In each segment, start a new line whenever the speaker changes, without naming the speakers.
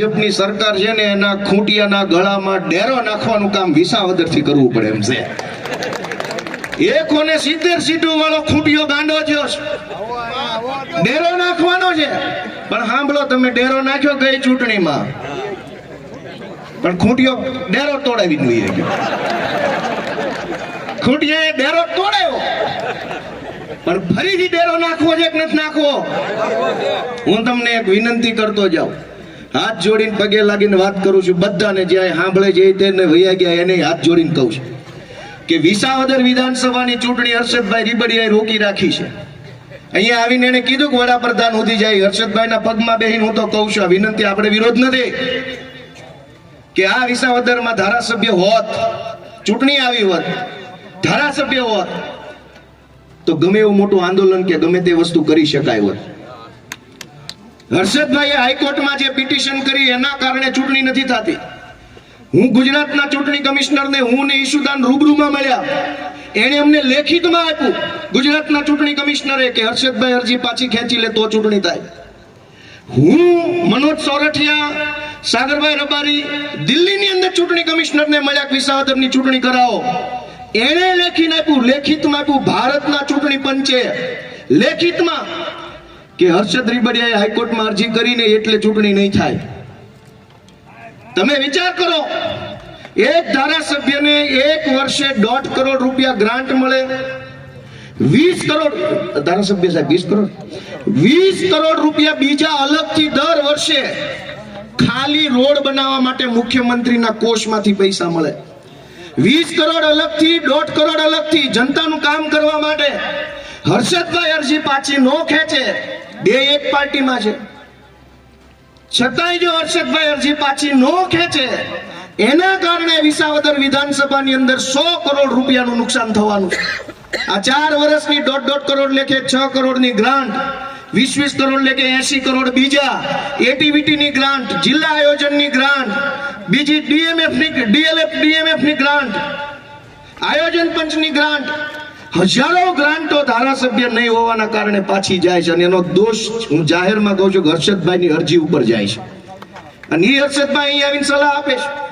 ભાજપની સરકાર છે ને એના ખૂંટિયાના ગળામાં ડેરો નાખવાનું કામ વિસાવદરથી કરવું પડે એમ છે. એ સિત્તેર સીટો વાળો ખૂંટિયો ગાંડો થયો ડેરો નાખવાનો છે. પણ સાંભળો, તમે ડેરો નાખ્યો ગઈ ચૂંટણીમાં. પણ ખૂંટિયો ડેરો તોડાવી જોઈએ ગયો. ડેરો તોડાયો. પણ ફરીથી ડેરો નાખવો છે કે નથી નાખવો? હું તમને એક વિનંતી કરતો જાઉં. હાથ જોડીને પગે લાગીને વાત કરું છું, બધાને જ્યાં સાંભળે છે તેને વૈયા ગયા, એને હાથ જોડીને કહું છું કે વિસાવદર વિધાનસભાની ચૂંટણી હર્ષદભાઈ રીબડિયાએ રોકી રાખી છે. અહીંયા આવીને એને કીધું કે વડાપ્રધાન ઉધી જાય, હર્ષદભાઈના પગમાં બેહીને હું તો કહું છું, આ વિનંતી આપણે વિરોધ નથી કે આ વિસાવદરમાં ધારાસભ્ય હોત, ચૂંટણી આવી હોત, ધારાસભ્ય હોત, તો ગમે એવું મોટું આંદોલન કે ગમે તે વસ્તુ કરી શકાય હોત. હર્ષદભાઈએ હાઈકોર્ટમાં જે પિટિશન કરી, એના કારણે ચૂંટણી નથી થતી. હું ગુજરાતના ચૂંટણી કમિશનરને, હું ને ઈશુદાન રૂબરૂમાં મળ્યા. એણે અમને લેખિતમાં આપ્યું, ગુજરાતના ચૂંટણી કમિશનરે, કે હર્ષદભાઈ અરજી પાછી ખેંચી લે તો ચૂંટણી થાય. હું મનોજ સોરઠિયા, સાગરભાઈ રબારી, દિલ્હીની અંદર ચૂંટણી કમિશનરને મળ્યા વિસાવદરની ચૂંટણી કરાવો. એણે લેખીને આપ્યું, લેખિતમાં આપ્યું, ભારતના ચૂંટણી પંચે. લેખિતમાં કે હર્ષદ રીબડિયાએ હાઈકોર્ટમાં અરજી કરીને એટલે ચૂંટણી નહીં થાય. તમે વિચાર કરો, એક ધારાસભ્યને એક વર્ષે દોઢ કરોડ રૂપિયા ગ્રાન્ટ મળે. વીસ કરોડ, ધારાસભ્ય સાહેબ, વીસ કરોડ. વીસ કરોડ રૂપિયા બીજા અલગથી દર વર્ષે ખાલી રોડ બનાવવા માટે મુખ્યમંત્રીના કોષમાંથી પૈસા મળે. વીસ કરોડ અલગથી, દોઢ કરોડ અલગથી જનતાનું કામ કરવા માટે હર્ષદભાઈ અરજી પાછી નો ખેંચે. બે એક પાર્ટીમાં છે. છતાંય જો હર્ષદભાઈ અરજી પાછી નો ખેંચે, એના કારણે વિસાવદર વિધાનસભાની અંદર સો કરોડ રૂપિયાનું નુકસાન થવાનું આ ચાર વર્ષની દોઢ દોઢ કરોડ લેખે છ કરોડની ગ્રાન્ટ, વીસ વીસ કરોડ લેખે એસી કરોડ બીજા, એટીવીટીની ગ્રાન્ટ, જિલ્લા આયોજનની ગ્રાન્ટ, બીજી ડીએમએફની, ડીએલએફ, ડીએમએફની ગ્રાન્ટ, આયોજન પંચની ગ્રાન્ટ હજારો ગ્રાન્ટો ધારાસભ્ય નહીં હોવાના કારણે પાછી જાય છે અને એનો દોષ હું જાહેરમાં કહું છું કે હર્ષદભાઈની અરજી ઉપર જાય છે. અને એ હર્ષદભાઈ અહીં આવીને સલાહ આપે છે.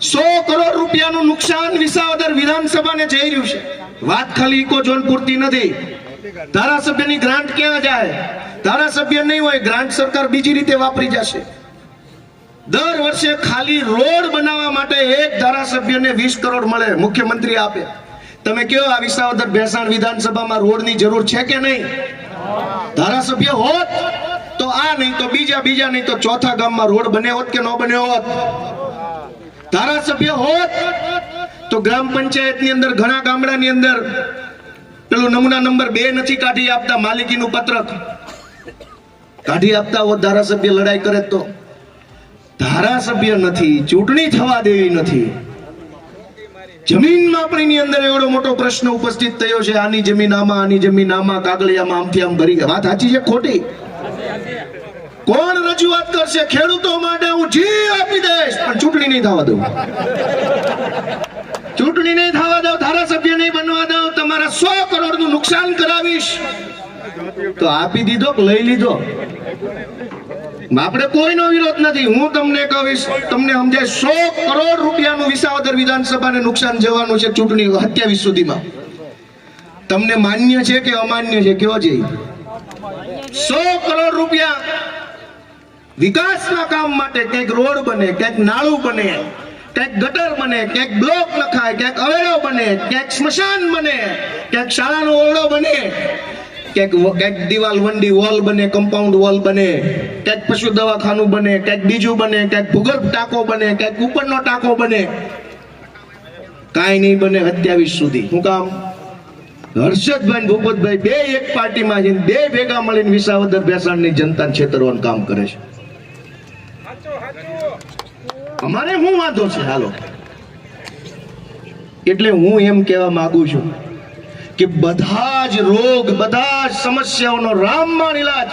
સો કરોડ રૂપિયાનું નુકસાન વિસાવદર વિધાનસભાને જઈ રહ્યું છે. વાત ખાલી ઇકો ઝોન પૂરતી નથી. ધારાસભ્યની ગ્રાન્ટ ક્યાં જાય? ધારાસભ્ય નહીં હોય, ગ્રાન્ટ સરકાર બીજી રીતે વાપરી જશે. દર વર્ષે ખાલી રોડ બનાવવા માટે એક ધારાસભ્યને વીસ કરોડ મળે, મુખ્યમંત્રી આપે. તમે કયો આ વિસાવદર ભેસાણ વિધાનસભામાં રોડની જરૂર છે કે નહીં? ધારાસભ્ય હોત તો આ નહીં તો બીજા બીજા નહીં તો ચોથા ગામમાં રોડ બને હોત કે ન બને હોત? ધારાસભ્ય હોત તો ગ્રામ પંચાયતની અંદર ઘણા ગામડાની અંદર પેલું નમૂના નંબર બે નથી કાઢી આપતા માલિકીનું પત્રક. કાઢી આપતા હોત ધારાસભ્ય લડાઈ કરે તો. ધારાસભ્ય નથી, ચૂંટણી થવા દેવી નથી. જમીન માપણીની અંદર એવડો મોટો પ્રશ્ન ઉપસ્થિત થયો છે. આની જમીન આમાં આની જમીન આમાં કાગળિયામાં આમથી આમ ભરી વાત સાચી છે ખોટી? કોણ રજૂઆત કરશે? ખેડૂતો માટે હું જી આપી દઈશ. પણ ચૂંટણી નહીં થવા દઉં. ચૂંટણી નહીં થવા દઉં, ધારાસભ્ય નહીં બનવા દઉં, તમારા સો કરોડનું નુકસાન કરાવીશ. તો આપી દીધો લઈ લીધો? આપણે કોઈનો વિરોધ નથી. હું તમને કહીશ, તમને સમજાય સો કરોડ રૂપિયાનું વિસાવદર વિધાનસભાને નુકસાન જવાનું છે ચૂંટણી સત્યાવીસ સુધીમાં. તમને માન્ય છે કે અમાન્ય છે? કેવો જઈ સો કરોડ રૂપિયા વિકાસના કામ માટે ક્યાંક રોડ બને, ક્યાંક નાળું બને, ક્યાંક ગટર બને, ક્યાંક બ્લોક લખાય ક્યાંક અવેડો બને, ક્યાંક સ્મશાન બને, ક્યાંક શાળાનો ઓરડો બને. ક્યાંક ક્યાંક દિવાલ વંડી વોલ બને કમ્પાઉન્ડ વોલ બને, ક્યાંક પશુ દવાખાનું બને, ક્યાંક બીજું બને, ક્યાંક ભૂગર્ભ ટાંકો બને, ક્યાંક ઉપરનો ટાંકો બને. કાંઈ નહીં બને સત્યાવીસ સુધી. શું કામ? હર્ષદભાઈ ભૂપતભાઈ બે એક પાર્ટીમાં છે બે ભેગા મળીને વિસાવદર ભેસાણની જનતાને છેતરવાનું કામ કરે છે. અમારે શું વાંધો છે? હાલો. એટલે હું એમ કહેવા માંગુ છું કે બધા જ રોગ, બધા જ સમસ્યાઓનો રામમાં ઇલાજ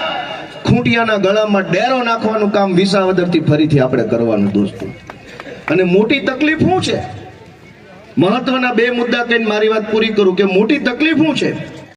ખૂંટિયાના ગળામાં ડેરો નાખવાનું કામ વિસાવદરથી ફરીથી આપણે કરવાનું દોસ્તો. અને મોટી તકલીફ શું છે? મહત્વના બે મુદ્દા કહીને મારી વાત પૂરી કરું કે મોટી તકલીફ શું છે?